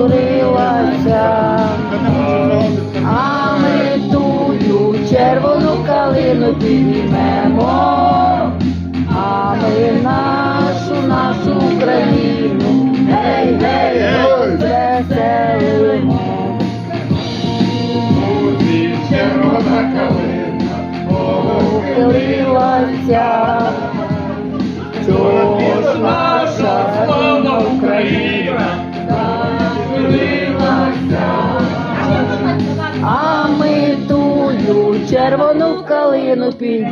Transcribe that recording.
журилася, а ми тую червону калину піднімемо, а ми нашу, нашу Україну, гей, гей, гей, веселимо. Червона калина похилилася. Червону калину підійму.